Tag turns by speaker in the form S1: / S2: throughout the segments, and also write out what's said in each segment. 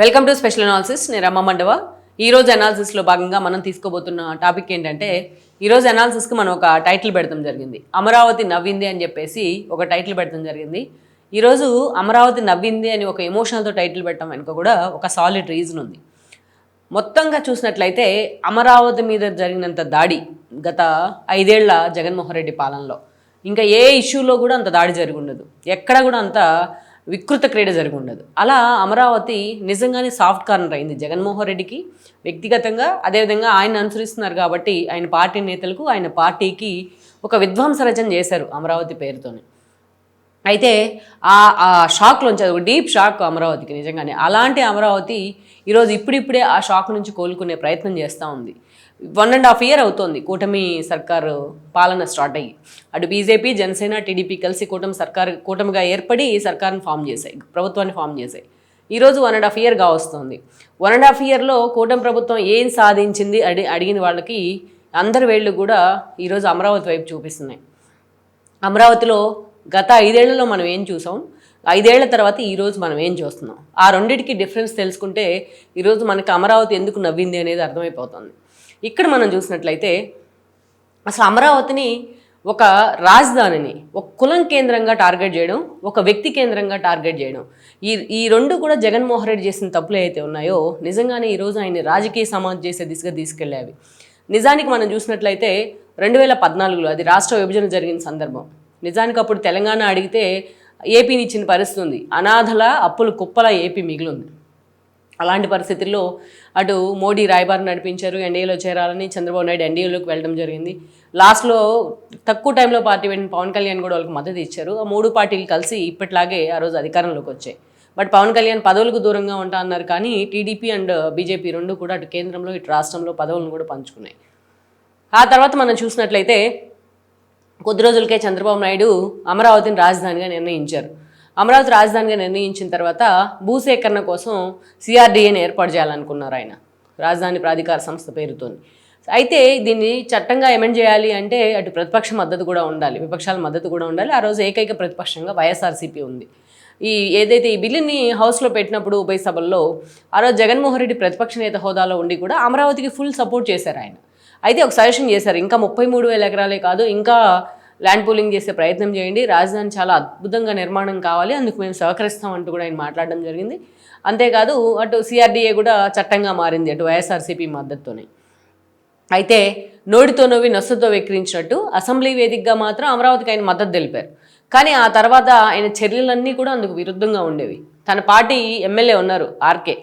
S1: Welcome to special analysis నేను రమ్మ మండవ. ఈరోజు అనాలిసిస్లో భాగంగా మనం తీసుకోబోతున్న టాపిక్ ఏంటంటే ఈరోజు అనాలిసిస్కి మనం ఒక టైటిల్ పెడతాం జరిగింది. అమరావతి నవ్వింది అని చెప్పేసి ఒక టైటిల్ పెడతాం జరిగింది. ఈరోజు అమరావతి నవ్వింది అని ఒక ఎమోషనల్తో టైటిల్ పెట్టడం వెనుక కూడా ఒక సాలిడ్ రీజన్ ఉంది. మొత్తంగా చూసినట్లయితే అమరావతి మీద జరిగినంత దాడి గత ఐదేళ్ళ జగన్మోహన్ రెడ్డి పాలనలో. ఇంకా ఏ ఇష్యూలో కూడా అంత దాడి జరిగి ఉండదు. ఎక్కడ కూడా అంత వికృత క్రీడ జరిగి ఉండదు. అలా అమరావతి నిజంగానే సాఫ్ట్ కార్నర్ అయింది. జగన్మోహన్ రెడ్డికి వ్యక్తిగతంగా అదేవిధంగా ఆయన అనుసరిస్తున్నారు కాబట్టి ఆయన పార్టీ నేతలకు ఆయన పార్టీకి ఒక విధ్వంస రచన చేశారు అమరావతి పేరుతోనే. అయితే ఆ ఆ షాక్లోంచి అది ఒక డీప్ షాక్ అమరావతికి నిజంగానే. అలాంటి అమరావతి ఈరోజు ఇప్పుడిప్పుడే ఆ షాక్ నుంచి కోలుకునే ప్రయత్నం చేస్తూ ఉంది. వన్ అండ్ హాఫ్ ఇయర్ అవుతోంది కూటమి సర్కారు పాలన స్టార్ట్ అయ్యి. అటు బీజేపీ జనసేన టీడీపీ కలిసి కూటమి సర్కార్ కూటమిగా ఏర్పడి సర్కార్ని ఫామ్ చేశాయి ప్రభుత్వాన్ని ఫామ్ చేశాయి. ఈరోజు వన్ అండ్ హాఫ్ ఇయర్గా వస్తుంది. వన్ అండ్ హాఫ్ ఇయర్లో కూటమి ప్రభుత్వం ఏం సాధించింది అడి అడిగిన వాళ్ళకి అందరి వేళ్ళు కూడా ఈరోజు అమరావతి వైపు చూపిస్తున్నాయి. అమరావతిలో గత ఐదేళ్ళలో మనం ఏం చూసాం? ఐదేళ్ళ తర్వాత ఈరోజు మనం ఏం చూస్తున్నాం? ఆ రెండింటికి డిఫరెన్స్ తెలుసుకుంటే ఈరోజు మనకి అమరావతి ఎందుకు నవ్వింది అనేది అర్థమైపోతుంది. ఇక్కడ మనం చూసినట్లయితే అసలు అమరావతిని ఒక రాజధానిని ఒక కులం కేంద్రంగా టార్గెట్ చేయడం ఒక వ్యక్తి కేంద్రంగా టార్గెట్ చేయడం. ఈ ఈ రెండు కూడా జగన్మోహన్ రెడ్డి చేసిన తప్పులు అయితే ఉన్నాయో నిజంగానే ఈరోజు ఆయన రాజకీయ సమాజ్ చేసే దిశగా తీసుకెళ్ళేవి నిజానికి మనం చూసినట్లయితే రెండు వేల పద్నాలుగులో అది రాష్ట్ర విభజన జరిగిన సందర్భం. నిజానికి అప్పుడు తెలంగాణ అడిగితే ఏపీని ఇచ్చిన పరిస్థితి ఉంది అనాథల అప్పులు కుప్పల ఏపీ మిగిలింది. అలాంటి పరిస్థితుల్లో అటు మోడీ రాయబారం నడిపించారు ఎన్డీఏలో చేరాలని చంద్రబాబు నాయుడు ఎన్డీఏలోకి వెళ్ళడం జరిగింది. లాస్ట్లో తక్కువ టైంలో పార్టీ వెళ్ళిన పవన్ కళ్యాణ్ కూడా వాళ్ళకి మద్దతు ఇచ్చారు. ఆ మూడు పార్టీలు కలిసి ఇప్పట్లాగే ఆ రోజు అధికారంలోకి వచ్చాయి. బట్ పవన్ కళ్యాణ్ పదవులకు దూరంగా ఉంటా అన్నారు కానీ టీడీపీ అండ్ బీజేపీ రెండు కూడా అటు కేంద్రంలో ఇటు రాష్ట్రంలో పదవులను కూడా పంచుకున్నాయి. ఆ తర్వాత మనం చూసినట్లయితే కొద్ది రోజులకే చంద్రబాబు నాయుడు అమరావతిని రాజధానిగా నిర్ణయించారు. అమరావతి రాజధానిగా నిర్ణయించిన తర్వాత భూసేకరణ కోసం సిఆర్డీఏని ఏర్పాటు చేయాలనుకున్నారు ఆయన రాజధాని ప్రాధికార సంస్థ పేరుతో అయితే దీన్ని చట్టంగా ఎమెండ్ చేయాలి అంటే అటు ప్రతిపక్ష మద్దతు కూడా ఉండాలి విపక్షాల మద్దతు కూడా ఉండాలి. ఆ రోజు ఏకైక ప్రతిపక్షంగా వైఎస్ఆర్సీపీ ఉంది. ఈ ఏదైతే ఈ బిల్లుని హౌస్లో పెట్టినప్పుడు ఉభయ సభల్లో ఆ రోజు జగన్మోహన్ రెడ్డి ప్రతిపక్ష నేత హోదాలో ఉండి కూడా అమరావతికి ఫుల్ సపోర్ట్ చేశారు ఆయన. అయితే ఒక సజెషన్ చేశారు ఇంకా ముప్పై మూడు వేల ఎకరాలే కాదు ఇంకా ల్యాండ్ పూలింగ్ చేసే ప్రయత్నం చేయండి. రాజధాని చాలా అద్భుతంగా నిర్మాణం కావాలి. అందుకు మేము సహకరిస్తామంటూ కూడా ఆయన మాట్లాడడం జరిగింది. అంతేకాదు అటు సిఆర్డీఏ కూడా చట్టంగా మారింది అటు వైఎస్ఆర్సీపీ మద్దతుతోనే. అయితే నోటితో నవ్వి నస్సుతో వెక్కిరించినట్టు అసెంబ్లీ వేదికగా మాత్రం అమరావతికి ఆయన మద్దతు తెలిపారు. కానీ ఆ తర్వాత ఆయన చర్యలన్నీ కూడా అందుకు విరుద్ధంగా ఉండేవి. తన పార్టీ ఎమ్మెల్యే ఉన్నారు ఆర్కే.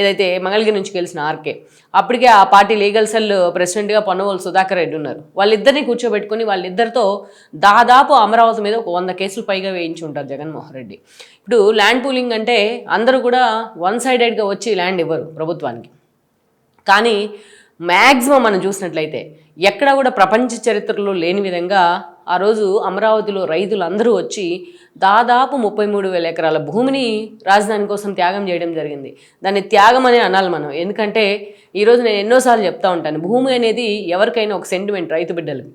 S1: ఏదైతే మంగళగిరి నుంచి గెలిచిన ఆర్కే అప్పటికే ఆ పార్టీ లీగల్ సెల్ ప్రెసిడెంట్గా పొన్నవోలు సుధాకర్ రెడ్డి ఉన్నారు. వాళ్ళిద్దరిని కూర్చోబెట్టుకుని వాళ్ళిద్దరితో దాదాపు అమరావతి మీద ఒక వంద కేసులు పైగా వేయించి ఉంటారు జగన్మోహన్ రెడ్డి. ఇప్పుడు ల్యాండ్ పూలింగ్ అంటే అందరూ కూడా వన్ సైడెడ్గా వచ్చి ల్యాండ్ ఇవ్వరు ప్రభుత్వానికి. కానీ మ్యాక్సిమం మనం చూసినట్లయితే ఎక్కడ కూడా ప్రపంచ చరిత్రలో లేని విధంగా ఆ రోజు అమరావతిలో రైతులందరూ వచ్చి దాదాపు ముప్పై మూడు వేల ఎకరాల భూమిని రాజధాని కోసం త్యాగం చేయడం జరిగింది. దాన్ని త్యాగం అనే అనాలి మనం. ఎందుకంటే ఈరోజు నేను ఎన్నోసార్లు చెప్తా ఉంటాను భూమి అనేది ఎవరికైనా ఒక సెంటిమెంట్ రైతు బిడ్డలకి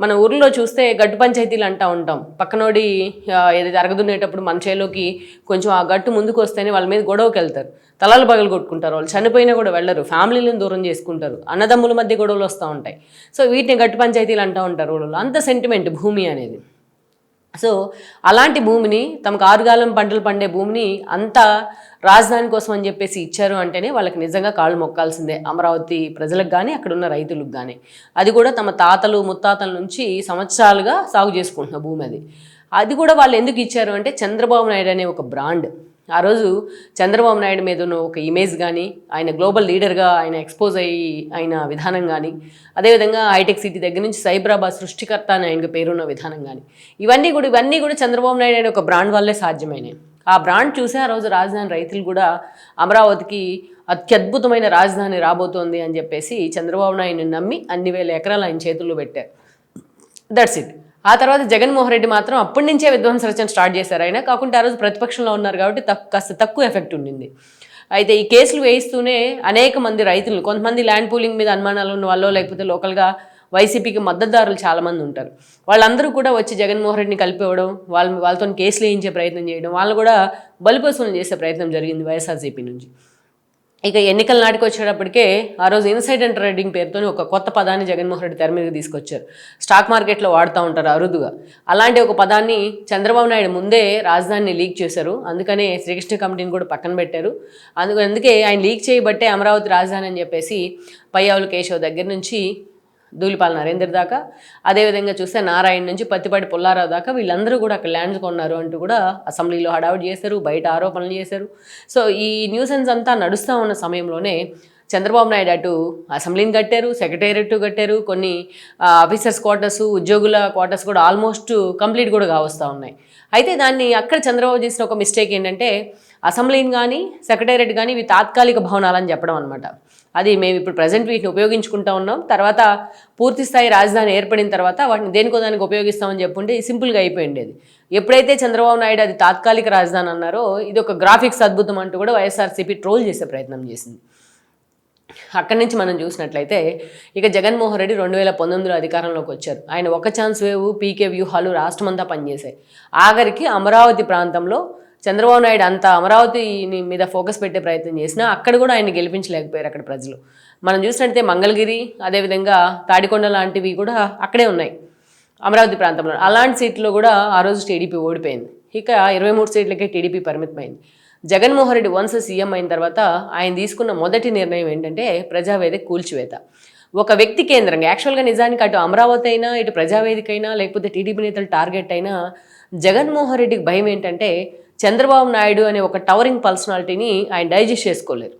S1: మన ఊర్లో చూస్తే గట్టు పంచాయతీలు అంటూ ఉంటాం. పక్కనోడి ఆ, ఏదైతే అరగదున్నేటప్పుడు మన చేలోకి కొంచెం ఆ గట్టు ముందుకు వస్తేనే వాళ్ళ మీద గొడవకి వెళ్తారు. తలలు పగలు కొట్టుకుంటారు. వాళ్ళు చనిపోయినా కూడా వెళ్ళరు. ఫ్యామిలీలను దూరం చేసుకుంటారు. అన్నదమ్ముల మధ్య గొడవలు వస్తూ ఉంటాయి. సో వీటిని గట్టు పంచాయతీలు అంటూ ఉంటారు ఊళ్ళో అంత సెంటిమెంట్ భూమి అనేది. సో అలాంటి భూమిని తమకు ఆరుగాలం పంటలు పండే భూమిని అంత రాజధాని కోసం అని చెప్పేసి ఇచ్చారు అంటేనే వాళ్ళకి నిజంగా కాళ్ళు మొక్కాల్సిందే. అమరావతి ప్రజలకు కానీ అక్కడ ఉన్న రైతులకు కానీ అది కూడా తమ తాతలు ముత్తాతల నుంచి సంవత్సరాలుగా సాగు చేసుకుంటున్న భూమి అది. అది కూడా వాళ్ళు ఎందుకు ఇచ్చారు అంటే చంద్రబాబు నాయుడు అనే ఒక బ్రాండ్. ఆ రోజు చంద్రబాబు నాయుడు మీద ఉన్న ఒక ఇమేజ్ కానీ ఆయన గ్లోబల్ లీడర్గా ఆయన ఎక్స్పోజ్ అయ్యి ఆయన విధానం కానీ అదేవిధంగా హైటెక్ సిటీ దగ్గర నుంచి సైబరాబాద్ సృష్టికర్త అని ఆయనకు పేరున్న విధానం కానీ ఇవన్నీ కూడా ఇవన్నీ కూడా చంద్రబాబు నాయుడు అనే ఒక బ్రాండ్ వల్లే సాధ్యమైనవి. ఆ బ్రాండ్ చూసే ఆ రోజు రాజధాని రైతులు కూడా అమరావతికి అత్యద్భుతమైన రాజధాని రాబోతోంది అని చెప్పేసి చంద్రబాబు నాయుడుని నమ్మి అన్ని వేల ఎకరాలు ఆయన చేతుల్లో పెట్టారు. దట్స్ ఇట్ ఆ తర్వాత జగన్మోహన్ రెడ్డి మాత్రం అప్పటి నుంచే విధ్వంస రచన స్టార్ట్ చేశారు. ఆయన కాకుండా ఆ రోజు ప్రతిపక్షంలో ఉన్నారు కాబట్టి తక్కు కాస్త తక్కువ ఎఫెక్ట్ ఉండింది. అయితే ఈ కేసులు వేయిస్తూనే అనేక మంది రైతులు కొంతమంది ల్యాండ్ పూలింగ్ మీద అనుమానాలు ఉన్న వాళ్ళు లేకపోతే లోకల్గా వైసీపీకి మద్దతుదారులు చాలామంది ఉంటారు. వాళ్ళందరూ కూడా వచ్చి జగన్మోహన్ రెడ్డిని కలిపివ్వడం వాళ్ళ వాళ్ళతో కేసులు వేయించే ప్రయత్నం చేయడం వాళ్ళు కూడా బలిపశువులు చేసే ప్రయత్నం జరిగింది వైఎస్ఆర్సీపీ నుంచి. ఇక ఎన్నికల నాటికి వచ్చేటప్పటికే ఆ రోజు ఇన్సైడ్ ట్రేడింగ్ పేరుతో ఒక కొత్త పదాన్ని జగన్మోహన్ రెడ్డి తెర మీదకి తీసుకొచ్చారు. స్టాక్ మార్కెట్లో వాడుతూ ఉంటారు అరుదుగా. అలాంటి ఒక పదాన్ని చంద్రబాబు నాయుడు ముందే రాజధానిని లీక్ చేశారు. అందుకనే శ్రీకృష్ణ కమిటీని కూడా పక్కన పెట్టారు. అందుకు అందుకే ఆయన లీక్ చేయబట్టే అమరావతి రాజధాని అని చెప్పేసి పయ్యావులు కేశవ్ దగ్గర నుంచి ధూళిపాల నరేందర్ దాకా. అదేవిధంగా చూస్తే నారాయణ నుంచి పత్తిపాటి పుల్లారావు దాకా వీళ్ళందరూ కూడా అక్కడ ల్యాండ్స్ కొన్నారు అంటూ కూడా అసెంబ్లీలో హడావుడి చేశారు బయట ఆరోపణలు చేశారు. సో ఈ న్యూసెన్స్ అంతా నడుస్తూ ఉన్న సమయంలోనే చంద్రబాబు నాయుడు అటు అసెంబ్లీని కట్టారు సెక్రటేరియట్ కట్టారు కొన్ని ఆఫీసర్స్ క్వార్టర్స్ ఉద్యోగుల క్వార్టర్స్ కూడా ఆల్మోస్ట్ కంప్లీట్ కూడా కావస్తూ ఉన్నాయి. అయితే దాన్ని అక్కడ చంద్రబాబు చేసిన ఒక మిస్టేక్ ఏంటంటే అసెంబ్లీని కానీ సెక్రటేరియట్ కానీ ఇవి తాత్కాలిక భవనాలని చెప్పడం అనమాట అది మేము ఇప్పుడు ప్రజెంట్ వీటిని ఉపయోగించుకుంటా ఉన్నాం. తర్వాత పూర్తిస్థాయి రాజధాని ఏర్పడిన తర్వాత వాటిని దేనికో దానికి ఉపయోగిస్తామని చెప్పుంటే సింపుల్గా అయిపోయిండేది. ఎప్పుడైతే చంద్రబాబు నాయుడు అది తాత్కాలిక రాజధాని అన్నారో ఇది ఒక గ్రాఫిక్స్ అద్భుతం అంటూ కూడా వైఎస్ఆర్సీపీ ట్రోల్ చేసే ప్రయత్నం చేసింది. అక్కడి నుంచి మనం చూసినట్లయితే ఇక జగన్మోహన్ రెడ్డి రెండు వేల పంతొమ్మిదిలో అధికారంలోకి వచ్చారు. ఆయన ఒక ఛాన్స్ వేవ్ పీకే వ్యూహాలు రాష్ట్రమంతా పనిచేశాయి. ఆఖరికి అమరావతి ప్రాంతంలో చంద్రబాబు నాయుడు అంత అమరావతిని మీద ఫోకస్ పెట్టే ప్రయత్నం చేసినా అక్కడ కూడా ఆయన గెలిపించలేకపోయారు అక్కడ ప్రజలు. మనం చూసినట్టే మంగళగిరి అదేవిధంగా తాడికొండ లాంటివి కూడా అక్కడే ఉన్నాయి. అమరావతి ప్రాంతంలో. అలాంటి సీట్లో కూడా ఆ రోజు టీడీపీ ఓడిపోయింది. ఇక ఇరవై మూడు సీట్లకే టీడీపీ పరిమితమైంది. జగన్మోహన్ రెడ్డి వన్స్ సీఎం అయిన తర్వాత ఆయన తీసుకున్న మొదటి నిర్ణయం ఏంటంటే ప్రజావేదిక కూల్చివేత. ఒక వ్యక్తి కేంద్రంగా యాక్చువల్గా నిజానికి అటు అమరావతి అయినా ఇటు ప్రజావేదిక అయినా లేకపోతే టీడీపీ నేతలు టార్గెట్ అయినా జగన్మోహన్ రెడ్డికి భయం ఏంటంటే చంద్రబాబు నాయుడు అనే ఒక టవరింగ్ పర్సనాలిటీని ఆయన డైజెస్ట్ చేసుకోలేరు.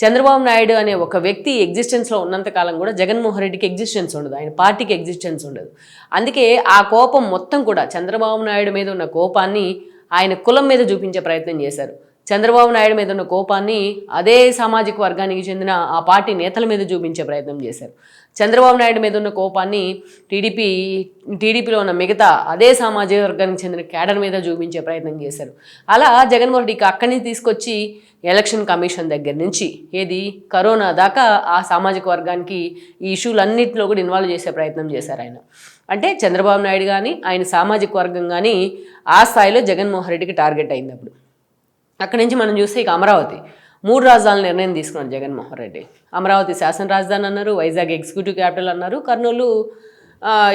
S1: చంద్రబాబు నాయుడు అనే ఒక వ్యక్తి ఎగ్జిస్టెన్స్లో ఉన్నంతకాలం కూడా జగన్మోహన్ రెడ్డికి ఎగ్జిస్టెన్స్ ఉండదు. ఆయన పార్టీకి ఎగ్జిస్టెన్స్ ఉండదు. అందుకే ఆ కోపం మొత్తం కూడా చంద్రబాబు నాయుడు మీద ఉన్న కోపాన్ని ఆయన కులం మీద చూపించే ప్రయత్నం చేశారు. చంద్రబాబు నాయుడు మీద ఉన్న కోపాన్ని అదే సామాజిక వర్గానికి చెందిన ఆ పార్టీ నేతల మీద చూపించే ప్రయత్నం చేశారు. చంద్రబాబు నాయుడు మీద ఉన్న కోపాన్ని టీడీపీ టీడీపీలో ఉన్న మిగతా అదే సామాజిక వర్గానికి చెందిన క్యాడర్ మీద చూపించే ప్రయత్నం చేశారు. అలా జగన్మోహన్ రెడ్డికి అక్కడి నుంచి తీసుకొచ్చి ఎలక్షన్ కమిషన్ దగ్గర నుంచి ఏది కరోనా దాకా ఆ సామాజిక వర్గానికి ఈ ఇష్యూలన్నింటిలో కూడా ఇన్వాల్వ్ చేసే ప్రయత్నం చేశారు ఆయన. అంటే చంద్రబాబు నాయుడు కానీ ఆయన సామాజిక వర్గం కానీ ఆ స్థాయిలో జగన్మోహన్ రెడ్డికి టార్గెట్ అయింది అప్పుడు. అక్కడి నుంచి మనం చూస్తే ఇక అమరావతి. మూడు రాజధానుల నిర్ణయం తీసుకున్నారు జగన్మోహన్ రెడ్డి. అమరావతి శాసన రాజధాని అన్నారు వైజాగ్ ఎగ్జిక్యూటివ్ క్యాపిటల్ అన్నారు కర్నూలు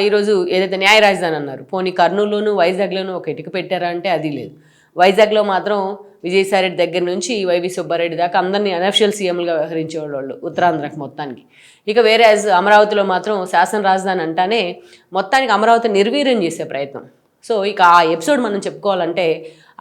S1: ఈరోజు ఏదైతే న్యాయ రాజధాని అన్నారు. పోనీ కర్నూలులోను వైజాగ్లోను ఒక ఇటుక పెట్టారా అంటే అది లేదు. వైజాగ్లో మాత్రం విజయసాయిరెడ్డి దగ్గర నుంచి వైవి సుబ్బారెడ్డి దాకా అందరినీ అనఫిషియల్ సీఎంలుగా వ్యవహరించేవాళ్ళు వాళ్ళు ఉత్తరాంధ్రకు మొత్తానికి. ఇక వేరే అమరావతిలో మాత్రం శాసన రాజధాని అంటానే మొత్తానికి అమరావతి నిర్వీర్యం చేసే ప్రయత్నం. సో ఇక ఆ ఎపిసోడ్ మనం చెప్పుకోవాలంటే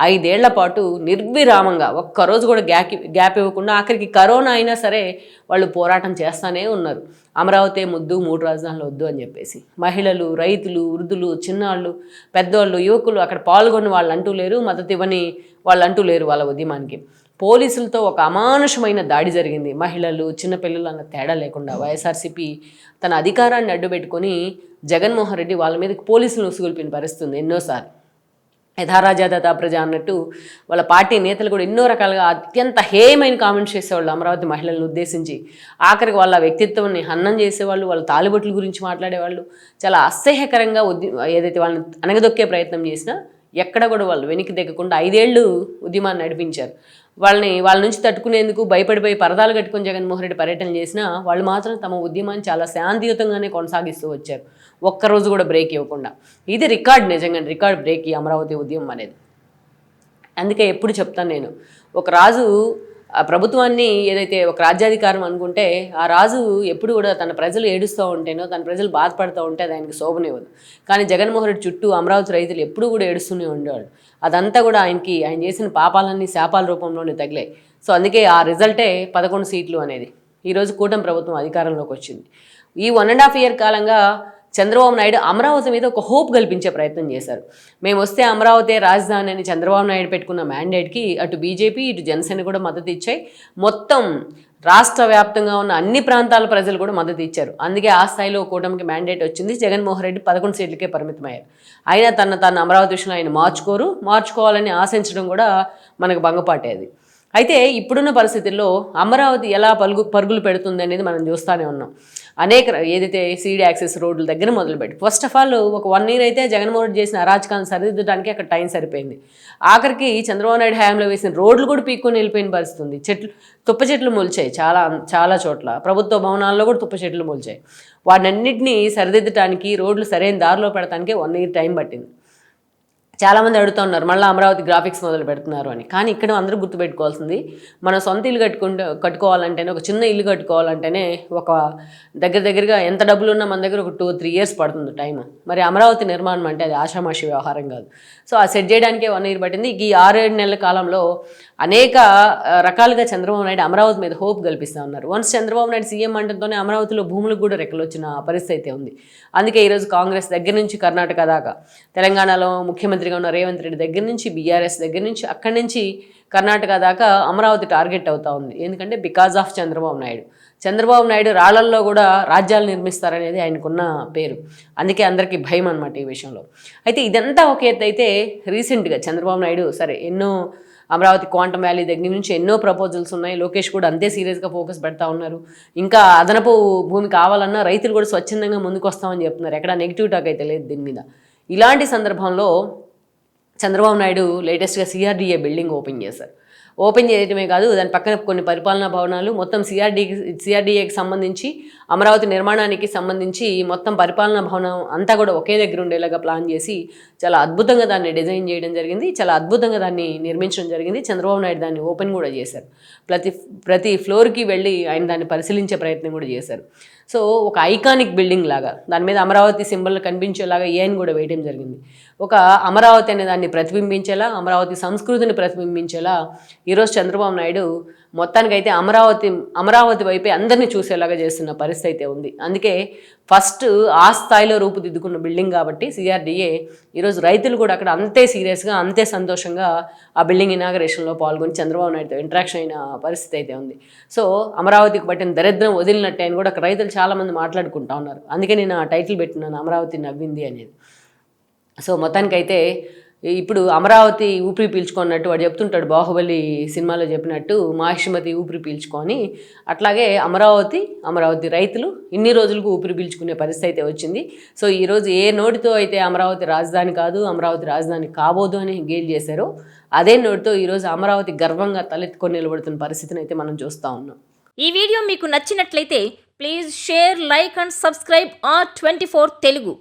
S1: ఐదేళ్ళ పాటు నిర్విరామంగా ఒక్కరోజు కూడా గ్యాప్ గ్యాప్ ఇవ్వకుండా ఆఖరికి కరోనా అయినా సరే వాళ్ళు పోరాటం చేస్తానే ఉన్నారు. అమరావతి ముద్దు మూడు రాజధానులు వద్దు అని చెప్పేసి. మహిళలు రైతులు వృద్ధులు చిన్నాళ్ళు పెద్దవాళ్ళు యువకులు అక్కడ పాల్గొన్న వాళ్ళు అంటూ లేరు మద్దతు ఇవ్వని వాళ్ళు అంటూ లేరు వాళ్ళ ఉద్యమానికి. పోలీసులతో ఒక అమానుషమైన దాడి జరిగింది. మహిళలు చిన్నపిల్లలు అన్న తేడా లేకుండా వైఎస్ఆర్సీపీ తన అధికారాన్ని అడ్డుపెట్టుకొని జగన్మోహన్ రెడ్డి వాళ్ళ మీద పోలీసులు ఉసుగొల్పిన పరిస్థితుంది ఎన్నోసార్లు. యథారాజా ప్రజ అన్నట్టు వాళ్ళ పార్టీ నేతలు కూడా ఎన్నో రకాలుగా అత్యంత హేయమైన కామెంట్స్ చేసేవాళ్ళు అమరావతి మహిళలను ఉద్దేశించి. ఆఖరికి వాళ్ళ వ్యక్తిత్వాన్ని హన్నం చేసేవాళ్ళు వాళ్ళ తాలిబొట్ల గురించి మాట్లాడేవాళ్ళు. చాలా అసహ్యకరంగా ఏదైతే వాళ్ళని అనగదొక్కే ప్రయత్నం చేసినా ఎక్కడ కూడా వాళ్ళు వెనక్కి దిగకుండా ఐదేళ్ళు ఉద్యమాన్ని నడిపించారు. వాళ్ళని వాళ్ళ నుంచి తట్టుకునేందుకు భయపడిపోయి పరదాలు కట్టుకొని జగన్మోహన్ రెడ్డి పర్యటన చేసినా వాళ్ళు మాత్రం తమ ఉద్యమాన్ని చాలా శాంతియుతంగానే కొనసాగిస్తూ వచ్చారు. ఒక్కరోజు కూడా బ్రేక్ ఇవ్వకుండా. ఇది రికార్డ్ నిజంగా రికార్డ్ బ్రేక్ ఈ అమరావతి ఉద్యమం అనేది. అందుకే ఎప్పుడు చెప్తాను నేను ఒక రాజు ఆ ప్రభుత్వాన్ని ఏదైతే ఒక రాజ్యాధికారం అనుకుంటే ఆ రాజు ఎప్పుడు కూడా తన ప్రజలు ఏడుస్తూ ఉంటేనో తన ప్రజలు బాధపడుతూ ఉంటే అది ఆయనకి శోభనివ్వదు కానీ జగన్మోహన్ రెడ్డి చుట్టూ అమరావతి రైతులు ఎప్పుడు కూడా ఏడుస్తూనే ఉండేవాడు అదంతా కూడా ఆయనకి ఆయన చేసిన పాపాలన్నీ శాపాల రూపంలోనే తగిలాయి. సో అందుకే ఆ రిజల్టే పదకొండు సీట్లు అనేది. ఈరోజు కూటమి ప్రభుత్వం అధికారంలోకి వచ్చింది. ఈ వన్ అండ్ హాఫ్ ఇయర్ కాలంగా చంద్రబాబు నాయుడు అమరావతి మీద ఒక హోప్ కల్పించే ప్రయత్నం చేశారు. మేము వస్తే అమరావతి రాజధాని అని చంద్రబాబు నాయుడు పెట్టుకున్న మ్యాండేట్కి అటు బీజేపీ ఇటు జనసేన కూడా మద్దతు ఇచ్చాయి. మొత్తం రాష్ట్ర వ్యాప్తంగా ఉన్న అన్ని ప్రాంతాల ప్రజలు కూడా మద్దతు ఇచ్చారు. అందుకే ఆ స్థాయిలో కూటమికి మ్యాండేట్ వచ్చింది. జగన్మోహన్ రెడ్డి పదకొండు సీట్లకే పరిమితమయ్యారు. అయినా తన తన అమరావతి విషయంలో ఆయన మార్చుకోరు. మార్చుకోవాలని ఆశించడం కూడా మనకు భంగపాటేది అయితే ఇప్పుడున్న పరిస్థితుల్లో అమరావతి ఎలా పలుగు పరుగులు పెడుతుంది అనేది మనం చూస్తూనే ఉన్నాం. అనేక ఏదైతే సీడ్ యాక్సెస్ రోడ్ల దగ్గర మొదలుపెట్టి ఫస్ట్ ఆఫ్ ఆల్ ఒక వన్ ఇయర్ అయితే జగన్మోహన్ రెడ్డి చేసిన అరాచకాలను సరిదిద్దడానికి అక్కడ టైం సరిపోయింది. ఆఖరికి చంద్రబాబు నాయుడు హయాంలో వేసిన రోడ్లు కూడా పీక్కొని వెళ్ళిపోయిన పరిస్థితి ఉంది చెట్లు తుప్ప చెట్లు మొలిచాయి చాలా చాలా చోట్ల. ప్రభుత్వ భవనాల్లో కూడా తుప్ప చెట్లు మొలిచాయి. వాటినన్నింటినీ సరిదిద్దడానికి రోడ్లు సరైన దారిలో పెడటానికి వన్ ఇయర్ టైం పట్టింది. చాలామంది అడుగుతున్నారు మళ్ళీ అమరావతి గ్రాఫిక్స్ మొదలు పెడుతున్నారు అని. కానీ ఇక్కడ అందరూ గుర్తుపెట్టుకోవాల్సింది మనం సొంత ఇల్లు కట్టుకుంటే కట్టుకోవాలంటేనే ఒక చిన్న ఇల్లు కట్టుకోవాలంటేనే ఒక దగ్గర దగ్గరగా ఎంత డబ్బులు ఉన్నా మన దగ్గర ఒక టూ త్రీ ఇయర్స్ పడుతుంది టైం మరి అమరావతి నిర్మాణం అంటే అది ఆషామాషి వ్యవహారం కాదు. సో ఆ సెట్ చేయడానికే వన్ ఇయర్ పట్టింది. ఈ ఆరేడు నెలల కాలంలో అనేక రకాలుగా చంద్రబాబు నాయుడు అమరావతి మీద హోప్ కల్పిస్తూ ఉన్నారు. వన్స్ చంద్రబాబు నాయుడు సీఎం అంటంతోనే అమరావతిలో భూములకు కూడా రెక్కలు వచ్చిన పరిస్థితి అయితే ఉంది. అందుకే ఈరోజు కాంగ్రెస్ దగ్గర నుంచి కర్ణాటక దాకా తెలంగాణలో ముఖ్యమంత్రిగా ఉన్న రేవంత్ రెడ్డి దగ్గర నుంచి బీఆర్ఎస్ దగ్గర నుంచి అక్కడి నుంచి కర్ణాటక దాకా అమరావతి టార్గెట్ అవుతా ఉంది. ఎందుకంటే బికాజ్ ఆఫ్ చంద్రబాబు నాయుడు. చంద్రబాబు నాయుడు రాళ్ళల్లో కూడా రాజ్యాలు నిర్మిస్తారనేది ఆయనకున్న పేరు. అందుకే అందరికీ భయం అనమాట ఈ విషయంలో. అయితే ఇదంతా ఒక ఎత్తు అయితే రీసెంట్గా చంద్రబాబు నాయుడు సరే ఎన్నో అమరావతి క్వాంటమ్ వ్యాలీ దగ్గర నుంచి ఎన్నో ప్రపోజల్స్ ఉన్నాయి. లోకేష్ కూడా అంతే సీరియస్గా ఫోకస్ పెడతా ఉన్నారు. ఇంకా అదనపు భూమి కావాలన్నా రైతులు కూడా స్వచ్ఛందంగా ముందుకు వస్తామని చెప్తున్నారు. ఎక్కడ నెగిటివ్ టాక్ అయితే లేదు దీని మీద. ఇలాంటి సందర్భంలో చంద్రబాబు నాయుడు లేటెస్ట్గా సిఆర్డీఏ బిల్డింగ్ ఓపెన్ చేశారు. ఓపెన్ చేయడమే కాదు దాని పక్కన కొన్ని పరిపాలనా భవనాలు మొత్తం సిఆర్డీ సిఆర్డీఏకి సంబంధించి అమరావతి నిర్మాణానికి సంబంధించి మొత్తం పరిపాలనా భవనం అంతా కూడా ఒకే దగ్గర ఉండేలాగా ప్లాన్ చేసి చాలా అద్భుతంగా దాన్ని డిజైన్ చేయడం జరిగింది చాలా అద్భుతంగా దాన్ని నిర్మించడం జరిగింది చంద్రబాబు నాయుడు దాన్ని ఓపెన్ కూడా చేశారు. ప్రతి ప్రతి ఫ్లోర్కి వెళ్ళి ఆయన దాన్ని పరిశీలించే ప్రయత్నం కూడా చేశారు. సో ఒక ఐకానిక్ బిల్డింగ్ లాగా దాని మీద అమరావతి సింబల్ కనిపించేలాగా ఏఐని కూడా వేయడం జరిగింది. ఒక అమరావతి అనే దాన్ని ప్రతిబింబించేలా అమరావతి సంస్కృతిని ప్రతిబింబించేలా ఈరోజు చంద్రబాబు నాయుడు మొత్తానికైతే అమరావతి అమరావతి వైపే అందరినీ చూసేలాగా చేస్తున్న పరిస్థితి అయితే ఉంది. అందుకే ఫస్ట్ ఆ స్థాయిలో రూపుదిద్దుకున్న బిల్డింగ్ కాబట్టి సిఆర్డీఏ ఈరోజు రైతులు కూడా అక్కడ అంతే సీరియస్గా అంతే సంతోషంగా ఆ బిల్డింగ్ ఇనాగరేషన్లో పాల్గొని చంద్రబాబు నాయుడుతో ఇంటరాక్షన్ అయిన పరిస్థితి అయితే ఉంది. సో అమరావతికి పట్టిన దరిద్రం వదిలినట్టే అని కూడా అక్కడ రైతులు చాలామంది మాట్లాడుకుంటా ఉన్నారు. అందుకే నేను ఆ టైటిల్ పెట్టినాను అమరావతి నవ్వింది అనేది. సో మొత్తానికైతే ఇప్పుడు అమరావతి ఊపిరి పీల్చుకున్నట్టు వాడు చెప్తుంటాడు బాహుబలి సినిమాలో చెప్పినట్టు మహిష్మతి ఊపిరి పీల్చుకొని అట్లాగే అమరావతి అమరావతి రైతులు ఇన్ని రోజులకు ఊపిరి పీల్చుకునే పరిస్థితి అయితే వచ్చింది. సో ఈరోజు ఏ నోటితో అయితే అమరావతి రాజధాని కాదు అమరావతి రాజధాని కాబోదు అని గేల్ చేశారో అదే నోటితో ఈరోజు అమరావతి గర్వంగా తలెత్తుకొని నిలబడుతున్న పరిస్థితిని అయితే మనం చూస్తూ ఉన్నాం.
S2: ఈ వీడియో మీకు నచ్చినట్లయితే please share like and subscribe R twenty four Telugu.